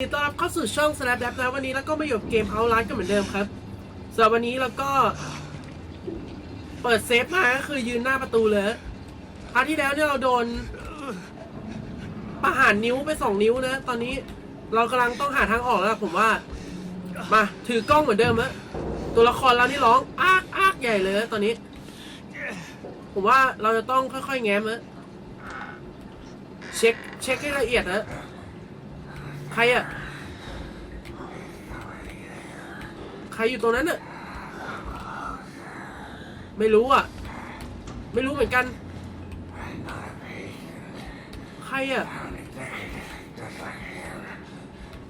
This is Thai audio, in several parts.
ยินต้อนรับเข้าสู่ช่อง Slap Dap นะ วันนี้แล้วก็มาอยู่กับเกม Outlast กันเหมือนเดิมครับสำหรับวันนี้เราก็ เปิดเซฟมาก็คือยืนหน้าประตูเลยคราวที่แล้วเนี่ยเราโดน ประหารนิ้วไปสองนิ้วนะ ตอนนี้เรากำลังต้องหาทางออกแล้วผมว่า มาถือกล้องเหมือนเดิมฮะตัวละครเรานี่ร้องอากอากใหญ่เลยนะตอนนี้ ผมว่าเราจะต้องค่อยๆแง้มนะเช็คเช็คให้ละเอียดนะ รอะใครอยู่ตรงนั้นอะไม่รู้อะไม่รู้เหมือนกัน ใครอะ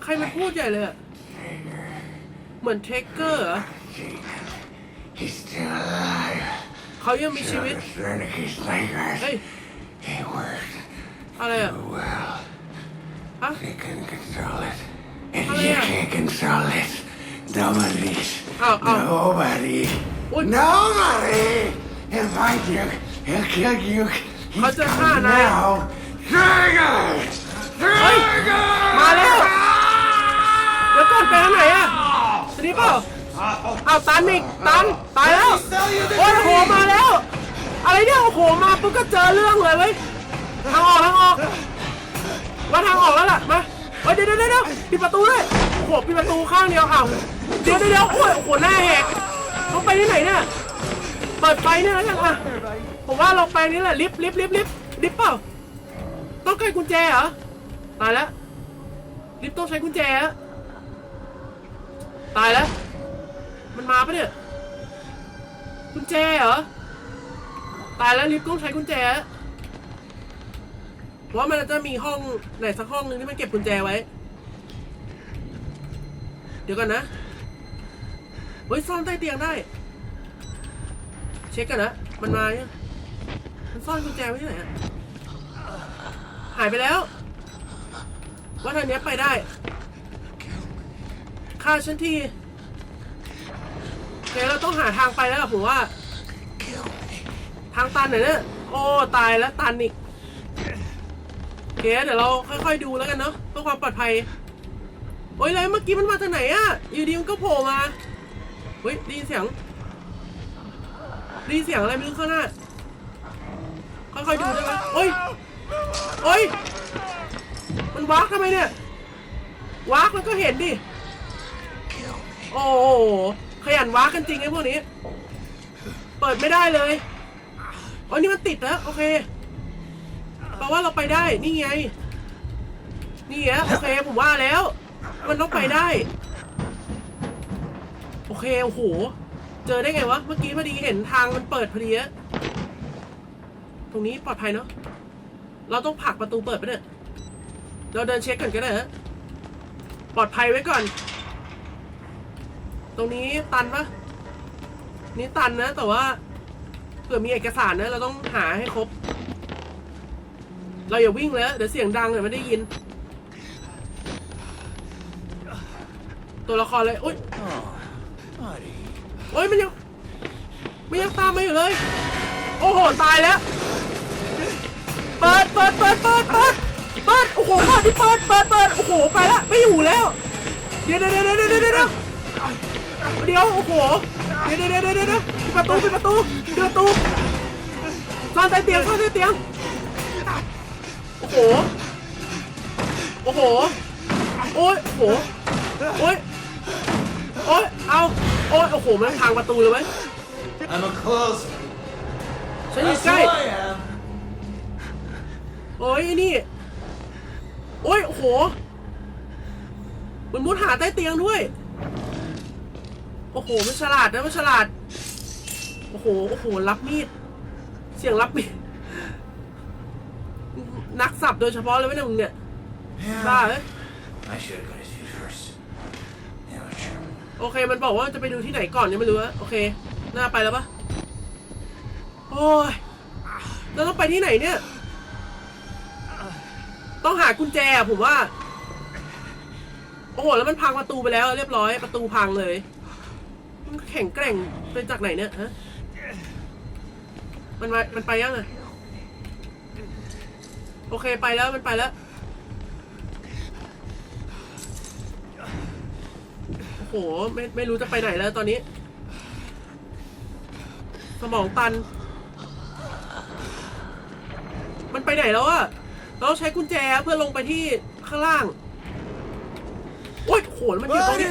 ใครมันพูดใหญ่เลยอะเหมือนเทคเกอร์เหรอเขายังมีชีวิตเฮ้ยอะไรอะ well. ฮะ He can control it. And Oh, you yeah. can't control it. Nobody's. Oh, oh. Nobody. What? Nobody. He'll find you. He'll kill you. He's How's that coming sound, eh? now. Trigger! Trigger! มาแล้วเดี๋ยวก่อนไปทางไหนอะทีนี้เปล่าอ้าวตันอีกตันตายแล้วโอ้ยโหมาแล้ว อะไรเนี่ยโอ้โหมาปุ๊บก็เจอเรื่องเลยเว้ยทางออกทางออกว่าทางออกแล้วล่ะมาเฮ้ยเดี๋ยวเดี๋ยวเดี๋ยวปิดประตูเลยโอ้โหปิดประตูข้างเดียวอ้าวเดี๋ยวเดี๋ยวโอ้ยโอ้โหหน้าแหกต้องไปที่ไหนเนี่ยเปิดไฟเนี่ยแล้วกันอะผมว่าเราไปนี่แหละลิฟต์ลิฟต์ลิฟต์ลิฟต์ลิฟต์เปล่าต้องใช้กุญแจเหรอตายแล้วลิฟต์ต้องใช้กุญแจอะตายแล้ว มันมาปะเนี่ยกุญแจเหรอตายแล้วลิฟต์ต้องใช้กุญแจเพราะ ว่ามันจะมีห้องไหนสักห้องหนึ่งที่มันเก็บกุญแจไว้ เดี๋ยวก่อนนะเฮ้ยซ่อนใต้เตียงได้ เช็คกันนะ มันมาเนี่ยมันซ่อนกุญแจไว้ที่ไหนอะหายไปแล้ว ว่าทางนี้ไปได้ฆ่าฉันทีโอเคเราต้องหาทางไปแล้วผมว่า ทางตันหน่อยเนี่ย โอ้ ตายแล้วตันอีก เคเดี๋ยวเราค่อยๆดูแล้วกันเนาะเพื่อความปลอดภัย โอ้ยแล้วเมื่อกี้มันมาจากไหนอะอยู่ดีมันก็โผล่มา เฮ้ยได้ยินเสียงได้ยินเสียงอะไรไม่รู้ข้างหน้า ค่อยๆดูได้ไหมโอ้ยโอ้ยมันวากทำไมเนี่ยวากมันก็เห็นดิ โอ้โหขยันว้ากันจริงไอ้พวกนี้ เปิดไม่ได้เลย อ๋อนี่มันติดแล้วโอเค แปลว่าเราไปได้ นี่ไง นี่ไงโอเคผมว่าแล้ว มันต้องไปได้ โอเค โอ้โห เจอได้ไงวะ เมื่อกี้พอดีเห็นทางมันเปิดพอดีอะตรงนี้ปลอดภัยเนาะ เราต้องผลักประตูเปิดไปเนี่ย เราเดินเช็คก่อนก็ได้ฮะปลอดภัยไว้ก่อน ตรงนี้ตันปะนี่ตันนะ แต่ว่าเผื่อมีเอกสารนะ เราต้องหาให้ครบ เราอย่าวิ่งแล้วเดี๋ยวเสียงดังเดี๋ยวไม่ได้ยิน ตัวละครเลยอุ้ยโอ้ยมันยังมันยังตามมาอยู่เลย โอ้โหตายแล้วเปิดเปิดเปิดเปิดเปิดเปิดโอ้โหข้าวที่เปิดเปิดเปิดโอ้โหไปแล้วไม่อยู่แล้ว เดี๋ยวเดี๋ยวเดี๋ยวเดี๋ยวเดี๋ยวเดี๋ยวโอ้โหเดี๋ยวเดี๋ยวเดี๋ยวเดี๋ยวปิดประตูปิดประตูปิดประตูนอนใต้เตียงนอนใต้เตียง โอ้โห โอ้โห โอ้ย โอ้โห โอ้ย โอ้ย เอาโอ้ย โอ้โหมันทางประตูเลยไหม I'm a close. ฉันอยู่ That's ใกล้ who I am. โอ้ยไอ้นี่ โอ้ย โอ้โห มันมุดหาใต้เตียงด้วย โอ้โห มันฉลาดนะมันฉลาด โอ้โห โอ้โห รับมีด เสียงรับมีด นักสับโดยเฉพาะเลยไหมเนี่ยมึงเนี่ยบ้า Yeah. เลย I should have got his feet first. Yeah, sure. โอเค มันบอกว่าจะไปดูที่ไหนก่อนยังไม่รู้อะโอเค น่าไปแล้วปะโอ้ยเราต้องไปที่ไหนเนี่ย ต้องหากุญแจอะผมว่า โอ้โห แล้วมันพังประตูไปแล้ว เรียบร้อย ประตูพังเลย มันแข็งแกร่งเป็นจากไหนเนี่ยฮะมันมามันไปยังอะ โอเคไปแล้วมันไปแล้วโห ไม่ไม่รู้จะไปไหนแล้วตอนนี้ สมองตัน มันไปไหนแล้วอะเราต้องใช้กุญแจเพื่อลงไปที่ข้างล่าง โอ๊ยโหแล้วมันอยู่ตรงนี้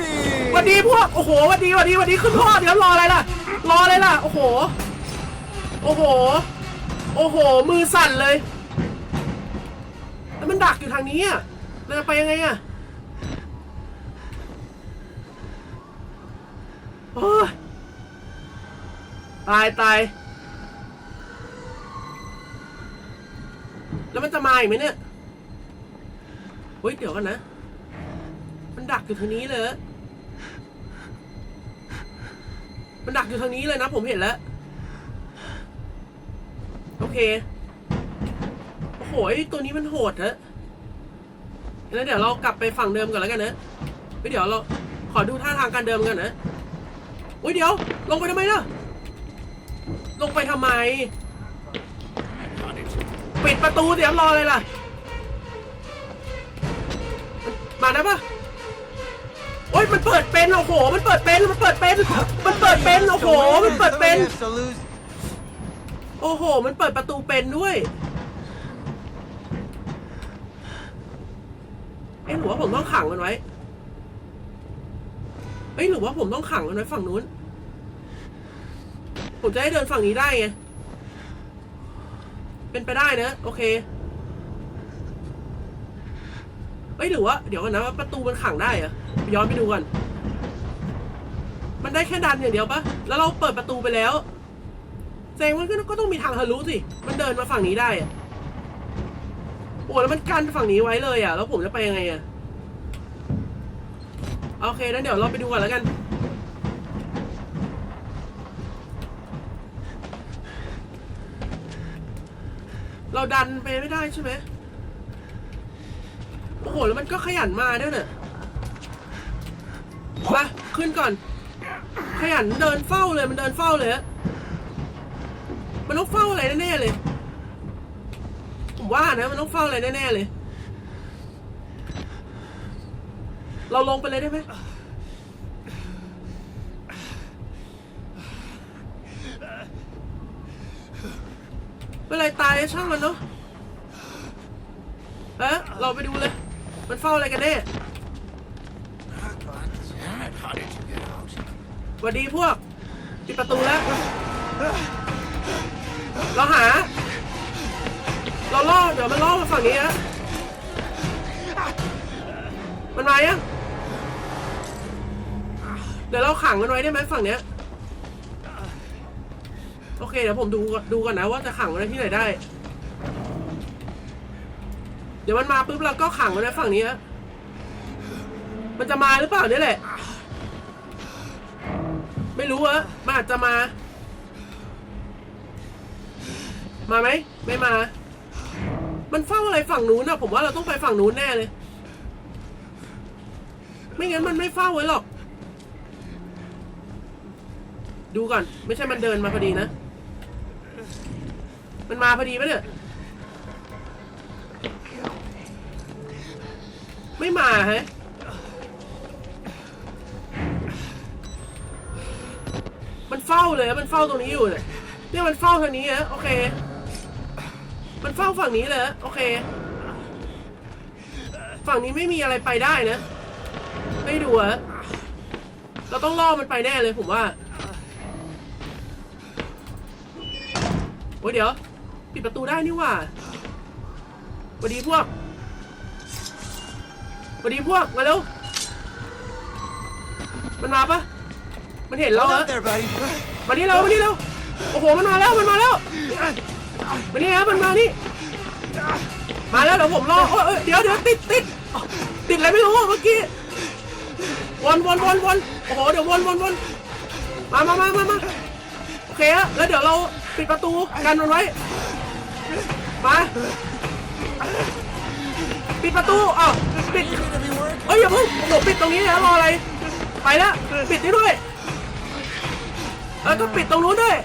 หวันดีพวก โอ้โหหวันดีหวันดีหวันดีขึ้นพ่อเดี๋ยวรออะไรล่ะ รออะไรล่ะ โอ้โห โอ้โห โอ้โห มือสั่นเลย แล้วมันดักอยู่ทางนี้อะเราจะไปยังไงอะโอ้ยตายตาย แล้วมันจะมาอีกไหมเนี่ยเฮ้ยเดี๋ยวกันนะ มันดักอยู่ทางนี้เลย มันดักอยู่ทางนี้เลยนะ ผมเห็นแล้ว โอเค ไอ้ตัวนี้มันโหดฮะแล้วเดี๋ยวเรากลับไปฝั่งเดิมก่อนแล้วกันนะเฮ้ยเดี๋ยวเราขอดูท่าทางการเดิมกันนะโอ้ยเดี๋ยว ลงไปทำไมล่ะลงไปทำไม ปิดประตูเดี๋ยวรอเลยล่ะ มาได้ปะโอ้ยมันเปิดเป็นโอ้โห มันเปิดเป็น มันเปิดเป็น มันเปิดเป็นโอ้โห มันเปิดเป็น โอ้โห มันเปิดประตูเป็นด้วย เอ๊ะหรือว่าผมต้องขังมันไว้เอ้ยหรือว่าผมต้องขังมันไว้ฝั่งนู้น ผมจะให้เดินฝั่งนี้ได้ไง เป็นไปได้นะโอเคเอ้ยหรือว่าเดี๋ยวกันนะว่าประตูมันขังได้เหรอะย้อนไปดูกัน มันได้แค่ดันอย่างเดียวปะแล้วเราเปิดประตูไปแล้วแสดงว่าก็ต้องมีทางทะลุสิ มันเดินมาฝั่งนี้ได้อะ แล้วมันกันฝั่งนี้ไว้เลยอะ แล้วผมจะไปยังไงอะ โอเคนั้นเดี๋ยวเราไปดูกันแล้วกัน เราดันไปไม่ได้ใช่ไหมโอ้โห แล้วมันก็ขยันมาด้วยเนี่ยมาขึ้นก่อน ขยันเดินเฝ้าเลย มันเดินเฝ้าเลย มันต้องเฝ้าอะไรแน่ๆเลย ผมว่านะมันต้องเฝ้าอะไรแน่ๆเลย เราลงไปเลยได้ไหมเป็นไรตายช่างมันเนาะเอ๊ะเราไปดูเลย มันเฝ้าอะไรกันแน่สวัสดีพวกปิดประตูแล้ว เราหา เราล่อเดี๋ยวมันล่อมาฝั่งนี้ฮะมันมายังเดี๋ยวเราขังมันไว้ได้ไหมฝั่งเนี้ยโอเคเดี๋ยวผมดูดูก่อนนะว่าจะขังมันไว้ที่ไหนได้ เดี๋ยวมันมาปุ๊บเราก็ขังมันไว้ฝั่งนี้ฮะมันจะมาหรือเปล่าเนี่ยแหละ ไม่รู้อะมันอาจจะมา มาไหมไม่มา มันเฝ้าอะไรฝั่งนู้นอะผมว่าเราต้องไปฝั่งนู้นแน่เลย ไม่งั้นมันไม่เฝ้าไว้หรอก ดูก่อน ไม่ใช่มันเดินมาพอดีนะ มันมาพอดีปะเนี่ย ไม่มาฮะมันเฝ้าเลยมันเฝ้าตรงนี้อยู่เนี่ยเนี่ยมันเฝ้าทางนี้ฮะโอเค มันเฝ้าฝั่งนี้เลยฮะโอเค ฝั่งนี้ไม่มีอะไรไปได้นะ ไม่ดูฮะเราต้องล่อมันไปแน่เลยผมว่าโอ้ยเดี๋ยว ปิดประตูได้นี่หว่าสวัสดีพวกสวัสดีพวกมาเร็วมันมาปะมันเห็นเรา Hold เหรอ up there, buddy. มานี่เร็วมานี่เร็วโอ้โหมันมาแล้วมันมาแล้ว มานี่ครับมันมานี่มาแล้วเดี๋ยวผมรอโอ้ยเอ้ยเดี๋ยวเดี๋ยวติดติดติดอะไรไม่รู้เมื่อกี้วนวนวนวนโอ้โหเดี๋ยววนวนวนมามามามามาโอเคฮะแล้วเดี๋ยวเราปิดประตูกันมันไว้มาปิดประตูอ้าวปิดเอ้ยอย่าเพิ่งโอ้โหปิดตรงนี้นะรออะไร ไปแล้วปิดนี่ด้วยแล้วก็ปิดตรงนู้นด้วย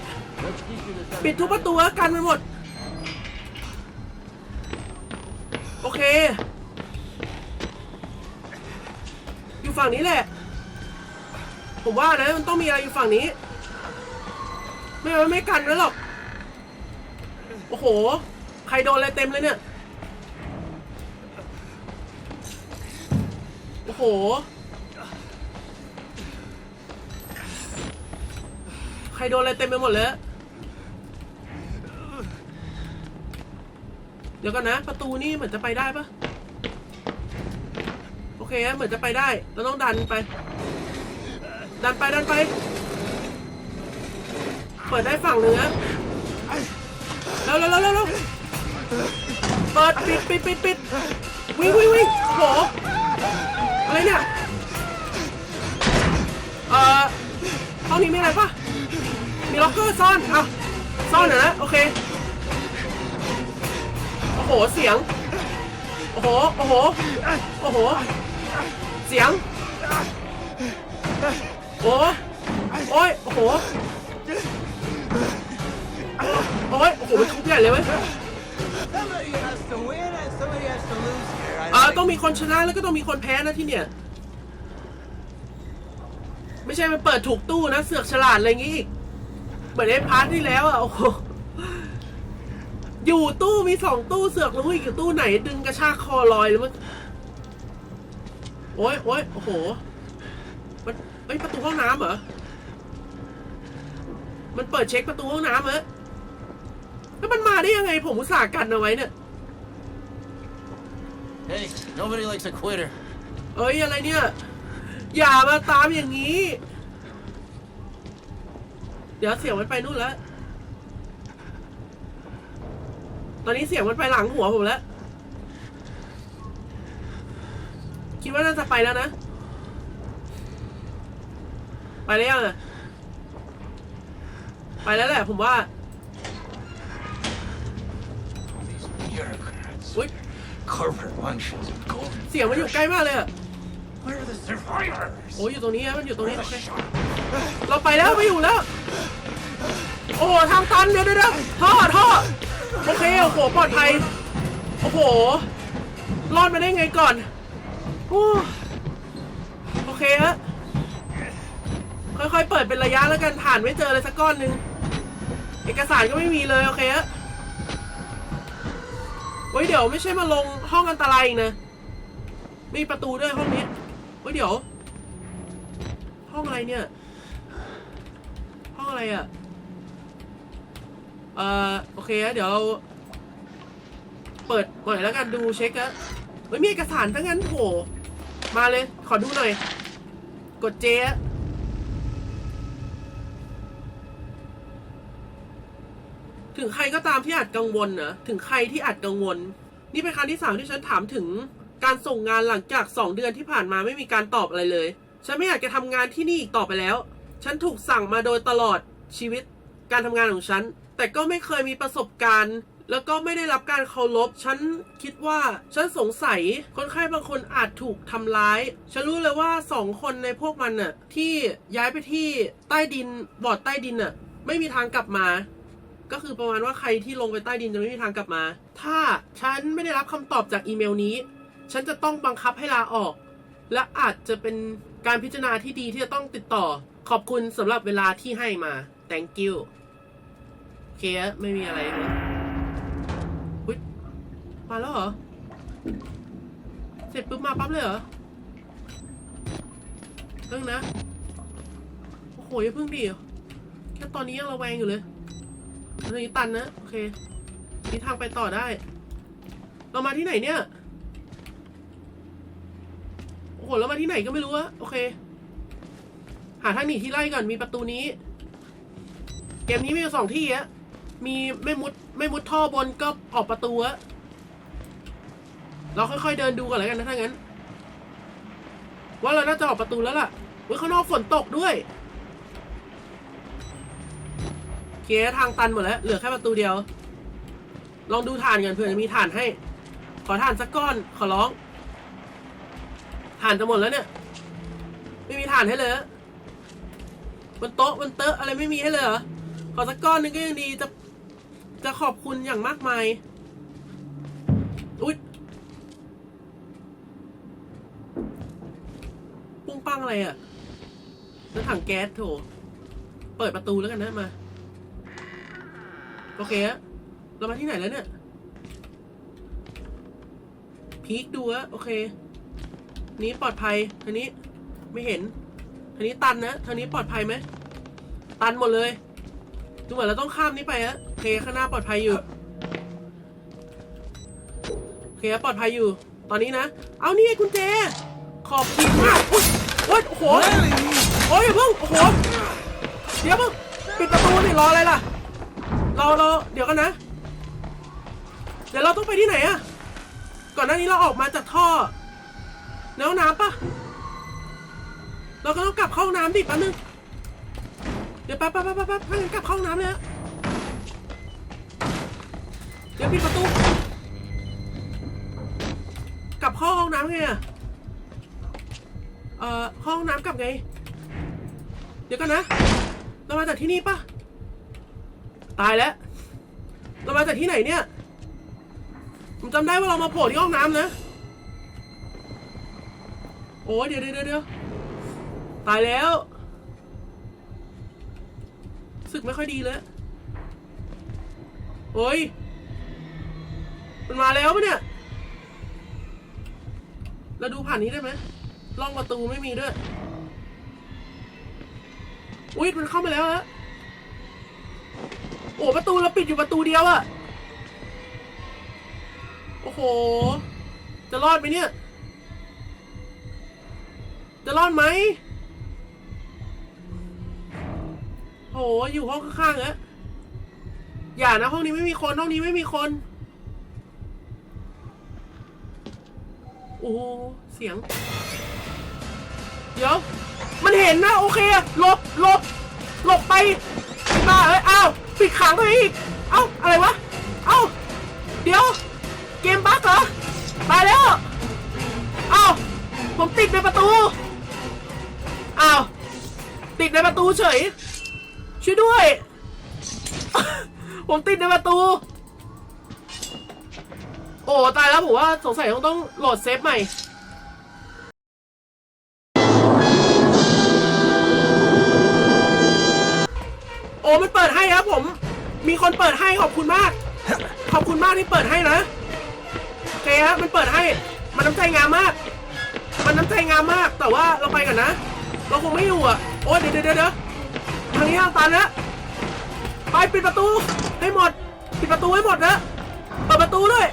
ปิดทุกประตูแล้วกันไปหมด โอเค อยู่ฝั่งนี้แหละ ผมว่านะมันต้องมีอะไรอยู่ฝั่งนี้ ไม่งั้นไม่กันไว้หรอก โอ้โห ใครโดนอะไรเต็มเลยเนี่ย โอ้โหใครโดนอะไรเต็มไปหมดเลย เดี๋ยวก่อนนะ ประตูนี่เหมือนจะไปได้ปะโอเคเหมือนจะไปได้ เราต้องดันไป ดันไปดันไป เปิดได้ฝั่งหนึ่งนะเร็วเร็วเร็วเร็วเปิดปิดปิดปิดปิดวิ่งวิ่งวิ่งโหอะไรเนี่ยเอ่อห้องนี้มีอะไรปะมีล็อกเกอร์ซ่อนอะซ่อนเหรอนะโอเค อ้โห เสียง โอ้โห โอ้โห โอ้โห เสียง โอ้โอ้ยโอ้โห โอ้ย โอ้โหมันทุบใหญ่เลยเว้ย Somebody has to win and somebody has to lose here. I เออ like ต้องมีคนชนะแล้วก็ต้องมีคนแพ้นะที่เนี่ย ไม่ใช่มันเปิดถูกตู้นะ เสือกฉลาดอะไรงี้อีก เหมือนไอ้พาร์ทที่แล้วอะ โอ้โห อยู่ตู้มีสองตู้เสือกรู้อีกอยู่ตู้ไหน ดึงกระชากคอลอยหรือมันโอ้ยโอ้ยโอ้โห มันเอ้ยประตูห้องน้ำเหรอ มันเปิดเช็คประตูห้องน้ำเหรอแล้วมันมาได้ยังไงผมอุตส่าห์กันเอาไว้เนี่ย Hey, nobody likes a quitter. เอ้ยอะไรเนี่ย อย่ามาตามอย่างนี้ เดี๋ยวเสียงมันไปนู่นแล้ว ตอนนี้เสียงมันไปหลังหัวผมแล้ว คิดว่าน่าจะไปแล้วนะ ไปแล้วยังอะไปแล้วแหละผมว่า these bureaucrats. อุ้ย Corporate functions and golden. เสียงมันอยู่ใกล้มากเลยอะ Where are the survivors? โอ้ยอยู่ตรงนี้นะมันอยู่ตรงนี้ Where โอ the เค shark? เราไปแล้วไม่อยู่แล้ว โอ้โหทางตันเดี๋ยวเดี๋ยวเดี๋ยวท่อท่อ โอเคโอ้โหปลอดภัยโอ้โหรอดมาได้ไงก่อนโอ้โอเคฮะค่อยๆเปิดเป็นระยะแล้วกันผ่านไม่เจอเลยสักก้อนหนึ่งเอกสารก็ไม่มีเลยโอเคฮะเฮ้ยเดี๋ยวไม่ใช่มาลงห้องอันตรายอีกนะมีประตูด้วยห้องนี้เฮ้ยเดี๋ยว ห้องอะไรเนี่ย ห้องอะไรอะ่ะ เอ่อโอเคเดี๋ยวเราเปิดหน่อยแล้วกันดูเช็คอะเฮ้ยมีเอกสารทั้งนั้นโหมาเลย ขอดูหน่อย กดเจอะถึงใครก็ตามที่อาจกังวลนะถึงใครที่อาจกังวล นี่เป็นครั้งที่สามที่ฉันถามถึงการส่งงานหลังจากสองเดือนที่ผ่านมาไม่มีการตอบอะไรเลย ฉันไม่อยากจะทำงานที่นี่อีกต่อไปแล้ว ฉันถูกสั่งมาโดยตลอดชีวิตการทำงานของฉัน แต่ก็ไม่เคยมีประสบการณ์ แล้วก็ไม่ได้รับการเคารพ ฉันคิดว่า ฉันสงสัยคนไข้บางคนอาจถูกทำร้าย ฉันรู้เลยว่าสองคนในพวกมันน่ะที่ย้ายไปที่ใต้ดินบอร์ดใต้ดินน่ะไม่มีทางกลับมา ก็คือประมาณว่าใครที่ลงไปใต้ดินจะไม่มีทางกลับมา ถ้าฉันไม่ได้รับคำตอบจากอีเมลนี้ ฉันจะต้องบังคับให้ลาออก และอาจจะเป็นการพิจารณาที่ดีที่จะต้องติดต่อ ขอบคุณสำหรับเวลาที่ให้มา thank you เคอะไม่มีอะไรเลยอุ๊ยมาแล้วเหรอ เสร็จปุ๊บมาปั๊บเลยเหรอเรื่งนะ โอ้โหอย่าเพิ่งดิแค่ตอนนี้ยังระแวงอยู่เลยอันนี้ตันนะ โอเคมีทางไปต่อได้ เรามาที่ไหนเนี่ย โอ้โหแล้วมาที่ไหนก็ไม่รู้อะโอเค หาทางหนีที่ไล่ก่อนมีประตูนี้ เกมนี้มีอยู่สองที่อะ มีไม่มุดไม่มุดท่อบนก็ออกประตูอะเราค่อยๆเดินดูก่อนแล้วกันนะถ้างั้น ว่าเราน่าจะออกประตูแล้วล่ะเฮ้ยข้างนอกฝนตกด้วยเคทางตันหมดแล้ว เหลือแค่ประตูเดียว ลองดูฐานกันเผื่อจะมีฐานให้ ขอฐานสักก้อนขอร้องฐานจะหมดแล้วเนี่ย ไม่มีฐานให้เลยบนโต๊ะบนเตอะอะไรไม่มีให้เลยเหรอขอสักก้อนหนึงก็ยังดีจะ จะขอบคุณอย่างมากมาย อุ๊ยปุ้งปังอะไรอะแล้วถังแก๊สโถ เปิดประตูแล้วกันนะมา โอเคอะเรามาที่ไหนแล้วเนี่ย พีคดูอะโอเค นี้ปลอดภัยทางนี้ไม่เห็นทางนี้ตันนะทางนี้ปลอดภัยไหม ตันหมดเลย ดูเหมือนเราต้องข้ามนี้ไปฮะ เคข้างหน้าปลอดภัยอยู่โอเคปลอดภัยอยู่ ตอนนี้นะ เอานี่ไงกุญแจ ขอบคุณมากอุ๊ยโอ๊ยโอ้โหโอ้ยอย่าเพิ่งโอ้โห เดี๋ยวเพิ่งปิดประตูนี่รออะไรล่ะ เราเราเดี๋ยวกันนะ เดี๋ยวเราต้องไปที่ไหนอะก่อนหน้านี้เราออกมาจากท่อแล้วน้ำปะเราก็ต้องกลับเข้าห้องน้ำดิแป๊บนึง เดี๋ยวแป๊บแป๊บแป๊บแป๊บถ้างั้นกลับเข้าห้องน้ำเลยอะ ยวปิดประตู กลับเข้าห้องน้ำไงอะเอ่อห้องน้ำกลับไง เดี๋ยวกันนะ เรามาจากที่นี่ปะตายแล้ว เรามาจากที่ไหนเนี่ย ผมจำได้ว่าเรามาโผล่ที่ห้องน้ำนะ โอ้ยเดี๋ยวเดี๋ยวเดี๋ยวตายแล้วสึกไม่ค่อยดีเลยโอ้ย มันมาแล้วปะเนี่ยเราดูผ่านนี้ได้ไหมล่องประตูไม่มีด้วย อุ้ยมันเข้ามาแล้วฮะโอ้ประตูเราปิดอยู่ประตูเดียวอะโอ้โห จะรอดไหมเนี่ย จะรอดไหมโอ้โหอยู่ห้องข้างๆอะอย่านะห้องนี้ไม่มีคนห้องนี้ไม่มีคน โอ้ เสียง เดี๋ยว มันเห็นนะ โอเคหลบหลบหลบไปบ้าเอ้ยอ้าวปิดขังตัวเองอีก เอ้า อะไรวะ เอ้า เดี๋ยว เกมบั๊กเหรอตายแล้ว เอ้า ผมติดในประตู อ้าว ติดในประตูเฉย ช่วยด้วย ผมติดในประตู โอ้ตายแล้วผมว่าสงสัยต้องต้องโหลดเซฟใหม่โอ้มันเปิดให้ครับผม มีคนเปิดให้ขอบคุณมาก ขอบคุณมากที่เปิดให้นะโอเคครับมันเปิดให้ มันน้ำใจงามมาก มันน้ำใจงามมาก แต่ว่าเราไปกันนะ เราคงไม่อยู่อะ โอ้ยเดี๋ยวเดี๋ยวเดี๋ยวทางนี้ทางตันนะไปปิดประตูให้หมด ปิดประตูให้หมดนะ เปิดประตูด้วย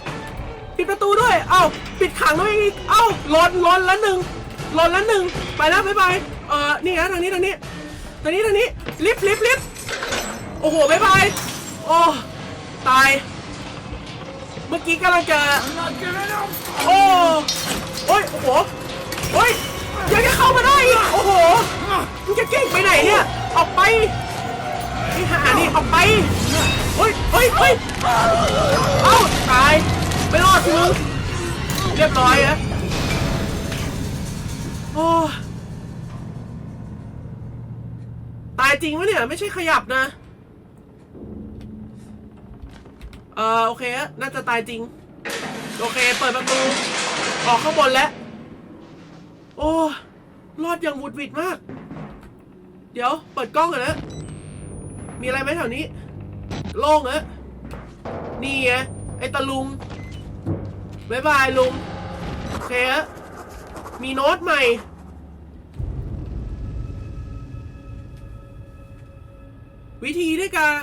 ปิดประตูด้วย เอ้าปิดขังด้วยอีก เอ้าหลนหลนแล้วหนึ่งหลนแล้วหนึ่งไปแล้วบ๊ายบายเออนี่ฮะทางนี้ทางนี้ทางนี้ทางนี้ลิฟต์ลิฟต์ลิฟต์โอ้โหบ๊ายบายโอ้ตาย เมื่อกี้กำลังจะโอ้โอ้ยโอ้โหโอ้ยยังจะเข้ามาได้อีกโอ้โหมึงจะเก่งไปไหนเนี่ยออกไปไอ้ห่านี่ออกไปเฮ้ยเฮ้ยเฮ้ยเอ้าตาย ไม่รอดสิมึงเรียบร้อยอะโอ้ตายจริงวะเนี่ย ไม่ใช่ขยับนะ เออโอเคอะน่าจะตายจริง โอเค เปิดประตู ออกข้างบนแล้ว โอ้รอดอย่างวุดวิดมาก เดี๋ยว เปิดกล้องก่อนนะ มีอะไรไหมแถวนี้ โล่งเหรอนี่ไงไอ้ตะลุง บายบายลุง โอเคฮะมีโน้ตใหม่ วิธีด้วยการ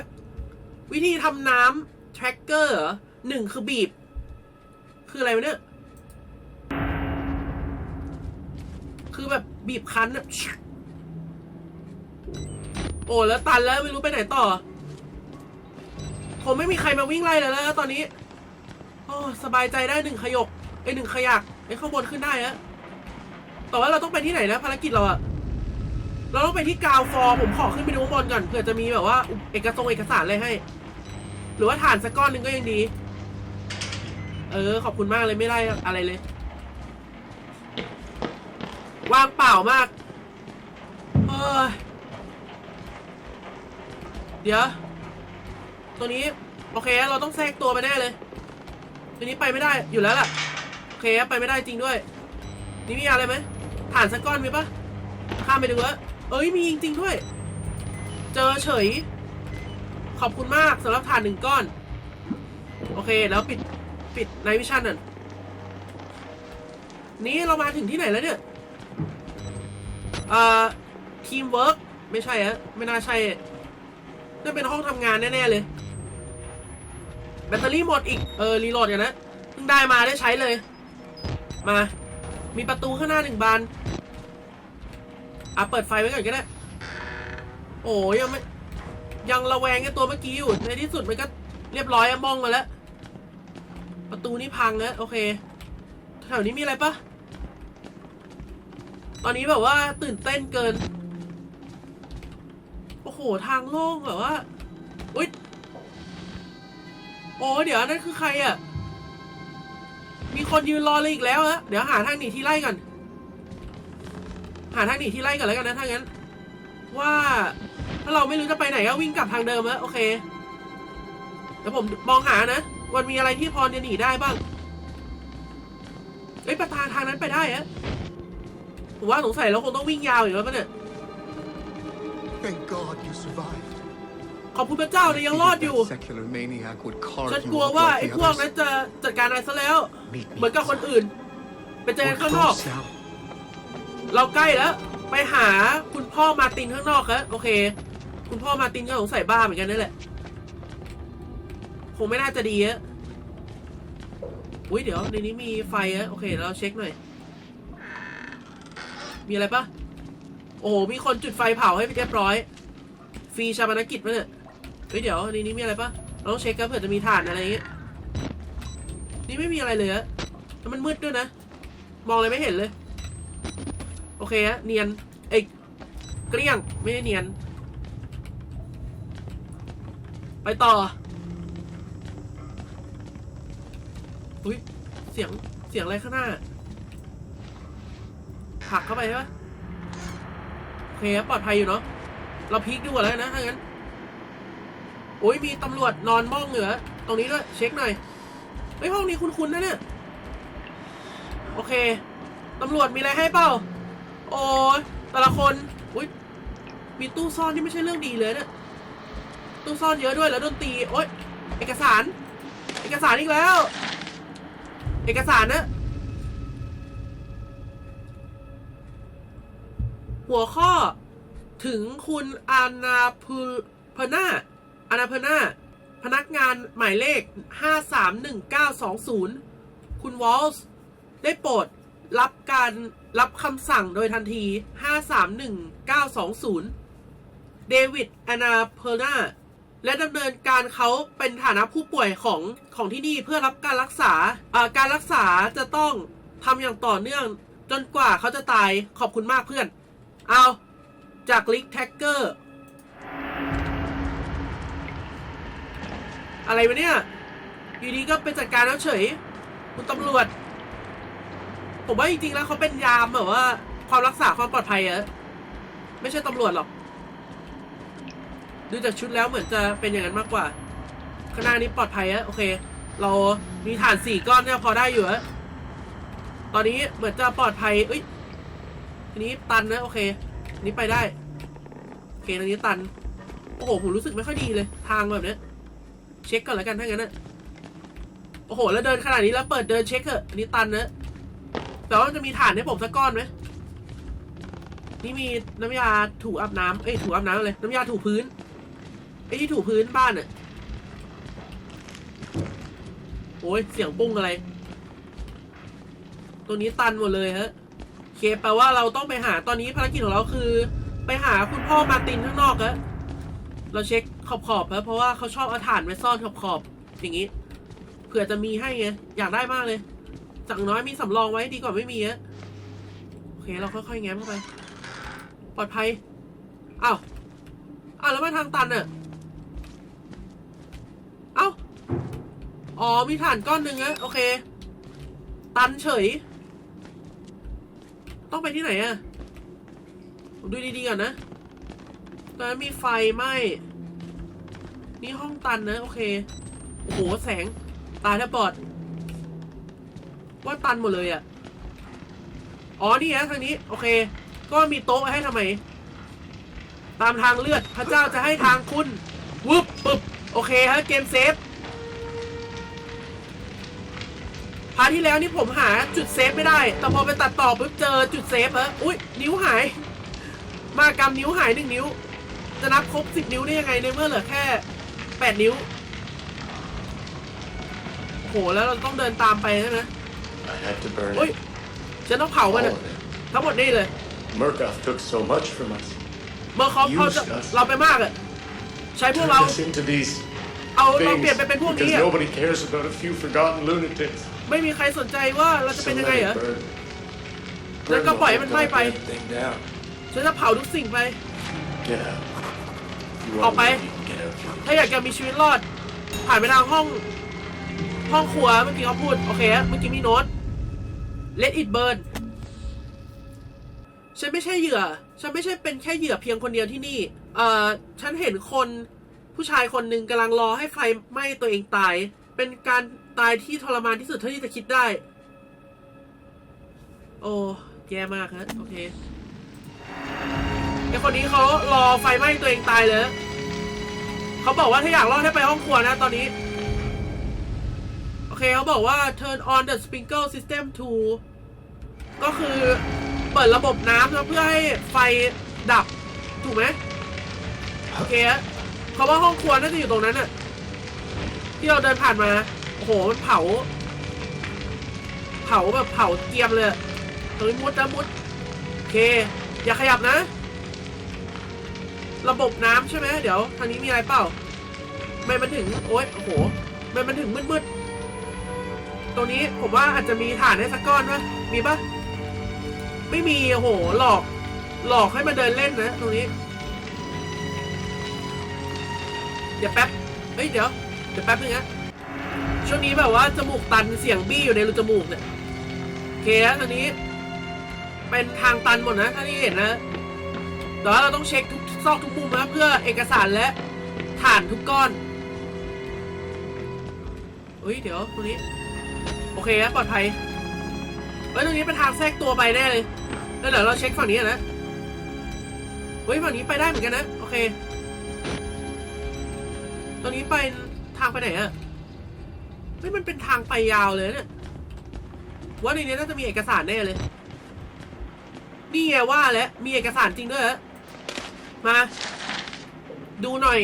วิธีทำน้ำ tracker เหรอหนึ่งคือบีบ คืออะไรวะเนี่ย คือแบบบีบคั้นอะโอ้แล้วตันแล้วไม่รู้ไปไหนต่อ ผมไม่มีใครมาวิ่งไล่เลยแล้วตอนนี้ โอ้สบายใจได้หนึ่งขยกไอ้หนึ่งขยักไอ้ข้างบนขึ้นได้อะแต่ว่าเราต้องไปที่ไหนนะภารกิจเราอะเราต้องไปที่กาวฟอร์ผมขอขึ้นไปดูข้างบนก่อนเผื่อจะมีแบบว่าเอกสงเอกสารอะไรให้ หรือว่าฐานสักก้อนหนึ่งก็ยังดี เออ ขอบคุณมากเลยไม่ได้อะไรเลยว่างเปล่ามากเอ้ยเดี๋ยว ตัวนี้ โอเค เราต้องแทรกตัวไปแน่เลย ตัวนี้ไปไม่ได้อยู่แล้วล่ะโอเคไปไม่ได้จริงด้วย นี่มีอะไรไหมฐานสักก้อนมีปะข้ามไปดูแล้วเอ้ยมีจริงๆด้วย เจอเฉย ขอบคุณมากสำหรับฐานหนึ่งก้อน โอเคแล้วปิดปิดในวิชั่นน่ะนี้เรามาถึงที่ไหนแล้วเนี่ยอ่าทีมเวิร์กไม่ใช่อะไม่น่าใช่นั่นเป็นห้องทำงานแน่ ๆ เลย แบตเตอรี่หมดอีก เออ รีโหลดกันนะ เพิ่งได้มาได้ใช้เลย มา มีประตูข้างหน้าหนึ่งบาน อะ เปิดไฟไว้ก่อนก็ได้ โอ้ยยังไม่ ยังระแวงกับตัวเมื่อกี้อยู่ ในที่สุดมันก็เรียบร้อยอะมองมาแล้ว ประตูนี่พังแล้วโอเค แถวนี้มีอะไรปะตอนนี้แบบว่าตื่นเต้นเกิน โอ้โห ทางโล่งแบบว่า โอ้เดี๋ยวนั่นคือใครอะ่ะ มีคนยืนรอเลยอีกแล้วฮะเดี๋ยวหาทางหนีที่ไล่ก่อน หาทางหนีที่ไล่ก่อนแล้วกันนะถ้างั้น ว่าถ้าเราไม่รู้จะไปไหนก็วิ่งกลับทางเดิมฮะโอเคเดี๋ยวผมมองหานะวันมีอะไรที่พอจะหนีได้บ้างเอ้ประธานทางนั้นไปได้ฮะผมว่าสงสัยเราคงต้องวิ่งยาวอยู่แล้วปะเนี่ย Thank God you survived. ขอบคุณพระเจ้าเลยยังรอดอยู่ That secular maniac would carve ฉัน you กลัว up ว่า like ไอ้ the พวก others. นั้นจะจัดการอะไรซะแล้ว Meet me เหมือนกับคนอื่น ไปเจอ We're กันข้างนอก close now. เราใกล้แล้ว ไปหาคุณพ่อมาร์ตินข้างนอกครับโอเค คุณพ่อมาร์ตินก็สงสัยบ้าเหมือนกันนั่นแหละ คงไม่น่าจะดีอะอุ้ยเดี๋ยวในนี้มีไฟอะโอเคเราเช็คหน่อย มีอะไรปะโอ้โหมีคนจุดไฟเผาให้เรียบร้อย ฟรีชาปนกิจปะเนี่ย เฮ้ยเดี๋ยวในนี้มีอะไรปะเราต้องเช็คกันเผื่อจะมีถ่านอะไรอย่างเงี้ยนี่ไม่มีอะไรเลยอะแล้วมันมืดด้วยนะ มองอะไรไม่เห็นเลย โอเคฮะเนียนเอ้ยเกลี้ยงไม่ได้เนียน ไปต่ออุ้ยเสียงเสียงอะไรข้างหน้าผักเข้าไปใช่ปะโอเคปลอดภัยอยู่เนาะเราพลิกดูก่อนแล้วนะถ้างั้น โอ้ยมีตำรวจนอนมองเหนือตรงนี้ด้วยเช็คหน่อยเฮ้ยห้องนี้คุ้นๆนะเนี่ยโอเคตำรวจมีอะไรให้เปล่า โอ้ยแต่ละคนอุ้ยมีตู้ซ่อนที่ไม่ใช่เรื่องดีเลยเนี่ยตู้ซ่อนเยอะด้วยแล้วดนตรีโอ๊ยเอกสาร เอกสารอีกแล้ว เอกสารนะหัวข้อถึงคุณอานาพูพนา อนาพนาพนักงานหมายเลข 531920 คุณวอลส์ได้โปรดรับการรับคำสั่งโดยทันที 531920 เดวิดอนาเพนาและดำเนินการเขาเป็นฐานะผู้ป่วยของของที่นี่เพื่อรับการรักษา การรักษาจะต้องทำอย่างต่อเนื่องจนกว่าเขาจะตายขอบคุณมากเพื่อน เอาจากลิกแท็กเกอร์ อะไรวะเนี่ย อยู่ดีก็ไปจัดการแล้วเฉย คุณตำรวจ ผมว่าจริงๆแล้วเขาเป็นยามแบบว่า ความรักษาความปลอดภัยอะไม่ใช่ตำรวจหรอก ดูจากชุดแล้วเหมือนจะเป็นอย่างนั้นมากกว่า ข้างหน้านี้ปลอดภัยอะโอเค เรามีฐานสี่ก้อนเนี่ยพอได้อยู่อะตอนนี้เหมือนจะปลอดภัย เอ้ยทีนี้ตันนะโอเคนี้ไปได้ โอเคอันนี้ตัน โอ้โห ผมรู้สึกไม่ค่อยดีเลย ทางแบบเนี้ย เช็คก่อนแล้วกันถ้างั้นนะโอ้โห แล้วเดินขนาดนี้แล้วเปิดเดินเช็คเถอะอันนี้ตันนะแต่ว่ามันจะมีฐานให้ผมสักก้อนไหมนี่มีน้ำยาถูอาบน้ำเอ้ยถูอาบน้ำเลยน้ำยาถูพื้นไอ้ที่ถูพื้นบ้านอะโอ้ยเสียงปุ้งอะไร ตัวนี้ตันหมดเลยฮะเคแปลว่าเราต้องไปหาตอนนี้ภารกิจของเราคือ ไปหาคุณพ่อมาตินข้างนอกฮะเราเช็ค ขอบขอบๆฮะเพราะว่าเขาชอบเอาถ่านไว้ซ่อนขอบขอบอย่างนี้เผื่อจะมีให้ไงอยากได้มากเลยจากน้อยมีสำรองไว้ดีกว่าไม่มีอะโอเคเราค่อยๆแง้มเข้าไป ปลอดภัยอ้าวอ้าวแล้วมาทางตันอะเอ้าอ๋อมีฐานก้อนหนึ่งอะโอเค ตันเฉย ต้องไปที่ไหนอะดูดีๆก่อนนะตอนนั้นมีไฟไหม นี่ห้องตันนะ โอเค โอ้โห แสง ตายแล้วบอด ว่าตันหมดเลยอะ่ะ อ๋อ นี่ฮะทางนี้ โอเค ก็มีโต๊ะให้ทำไม ตามทางเลือด พระเจ้าจะให้ทางคุณวึบปึ๊บ โอเคฮะ เกมเซฟพาที่แล้วนี่ผมหาจุดเซฟไม่ได้ แต่พอไปตัดต่อปุ๊บเจอจุดเซฟฮะอุ้ยนิ้วหาย มากรรมนิ้วหายหนึ่งนิ้ว จะนับครบสิบนิ้วได้ยังไงในเมื่อเหลือแค่ แปดนิ้ว โห แล้วเราต้องเดินตามไปใช่ไหม I had to burn อุ้ย it. ฉันต้องเผามัน All อะ of it. ทั้งหมดนี่เลย Murkoff took so much from us. เมื่อเขาเขาจะ Used us. เราไปมากอะใช้พวกเรา Turned us into these เอาเรา things เปลี่ยนไปเป็นพวก because นี้อะ nobody cares about a few forgotten lunatics. ไม่มีใครสนใจว่าเราจะ So เป็นยัง let ไง it เหรอ burn. แล้วก็ปล่อยให้มันไหม้ไป That thing down. ฉันจะเผาทุกสิ่งไป Get out. If you I'll want me, pay. you can get out. ถ้าอยากจะมีชีวิตรอด ผ่านไปทางห้อง ห้องครัวเมื่อกี้เขาพูด โอเคฮะเมื่อกี้มีโน้ต let it burn ฉันไม่ใช่เหยื่อ ฉันไม่ใช่เป็นแค่เหยื่อเพียงคนเดียวที่นี่เอ่อฉันเห็นคนผู้ชายคนหนึ่งกำลังรอให้ไฟไหม้ตัวเองตาย เป็นการตายที่ทรมานที่สุดเท่าที่จะคิดได้ โอ้แย่มากฮะโอเคไอคนนี้เขารอไฟไหม้ตัวเองตายเลย เขาบอกว่าถ้าอยากรอดให้ไปห้องครัวนะตอนนี้ โอเคเขาบอกว่า turn on the sprinkler system to ก็คือเปิดระบบน้ำแล้วเพื่อให้ไฟดับ ถูกไหมโอเคเขาว่าห้องครัวน่าจะอยู่ตรงนั้นน่ะ ที่เราเดินผ่านมา โอ้โห มันเผา เผาแบบเผาเกียมเลยตรงนี้มุดนะมุด โอเค อย่าขยับนะ ระบบน้ำใช่ไหมเดี๋ยวทางนี้มีอะไรเปล่าไม่มันถึงโอ๊ยโอ้โหไม่มันถึงมืดๆตรงนี้ผมว่าอาจจะมีฐานให้สักก้อนปะมีปะไม่มีโอ้โหหลอก หลอกให้มาเดินเล่นนะ ตรงนี้ เดี๋ยวแป๊บเฮ้ยเดี๋ยวเดี๋ยวแป๊บนึงนะช่วงนี้แบบว่าจมูกตันเสียงบี้อยู่ในรูจมูกเนี่ยโอเคฮะตอนนี้ เป็นทางตันหมดนะถ้าที่เห็นนะแต่ว่าเราต้องเช็คทุก ซอกทุกมุมนะเพื่อเอกสารและฐานทุกก้อนเฮ้ย เดี๋ยวตรงนี้ โอเคครับปลอดภัยเฮ้ยตรงนี้เป็นทางแทรกตัวไปแน่เลยแล้วเดี๋ยวเราเช็คฝั่งนี้นะเฮ้ยฝั่งนี้ไปได้เหมือนกันนะ โอเค ตรงนี้ไปทางไปไหนอะเฮ้ยมันเป็นทางไปยาวเลยเนี่ยว่าในนี้น่าจะมีเอกสารแน่เลย นี่ไงว่าแล้วมีเอกสารจริงด้วยเหรอ มา ดูหน่อย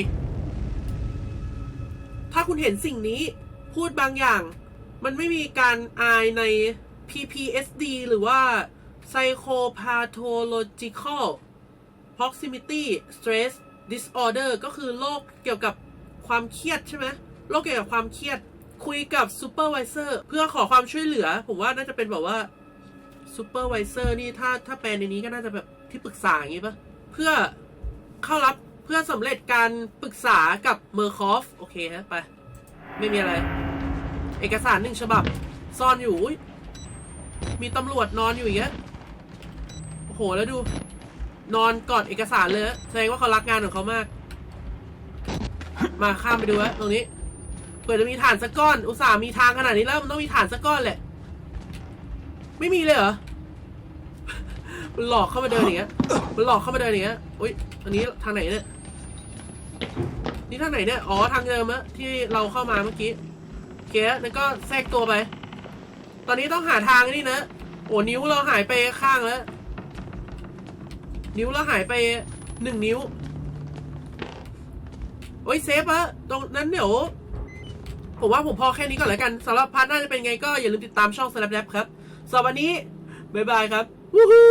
ถ้าคุณเห็นสิ่งนี้พูดบางอย่าง มันไม่มีการอายใน PPSD หรือว่า Psychopathological Proximity Stress Disorder ก็คือโรคเกี่ยวกับความเครียดใช่ไหมโรคเกี่ยวกับความเครียด คุยกับ Supervisor เพื่อขอความช่วยเหลือ ผมว่าน่าจะเป็นแบบว่าซูเปอร์วิเซอร์นี่ถ้าถ้าแปลในนี้ก็น่าจะแบบที่ปรึกษาอย่างงี้ปะเพื่อ เข้ารับเพื่อสำเร็จการปรึกษากับเมอร์คอฟ โอเคฮะไป ไม่มีอะไร เอกสารหนึ่งฉบับ ซ่อนอยู่ มีตำรวจนอนอยู่อย่างเงี้ยโอ้โห แล้วดู นอนกอดเอกสารเลยแสดงว่าเขารักงานของเขามาก มาข้ามไปดูฮะตรงนี้เผื่อจะมีฐานสักก้อน อุตส่าห์มีทางขนาดนี้แล้วมันต้องมีฐานสักก้อนแหละ ไม่มีเลยเหรอ มันหลอกเข้ามาเดินอย่างเงี้ย มันหลอกเข้ามาเดินอย่างเงี้ยอุ้ยอันนี้ทางไหนเนี่ย นี่ทางไหนเนี่ย อ๋อทางเดิมอะที่เราเข้ามาเมื่อกี้โอเคนั่นก็แทรกตัวไป ตอนนี้ต้องหาทางนี่นะ โอ้นิ้วเราหายไปข้างแล้ว นิ้วเราหายไปหนึ่งนิ้ว โอ้ยเซฟอะตรงนั้นเดี๋ยวผมว่าผมพอแค่นี้ก่อนแล้วกันสำหรับพาร์ทหน้าจะเป็นไงก็อย่าลืมติดตามช่อง Slap Lab ครับสำหรับวันนี้ บ๊ายบายครับ วู้ฮู้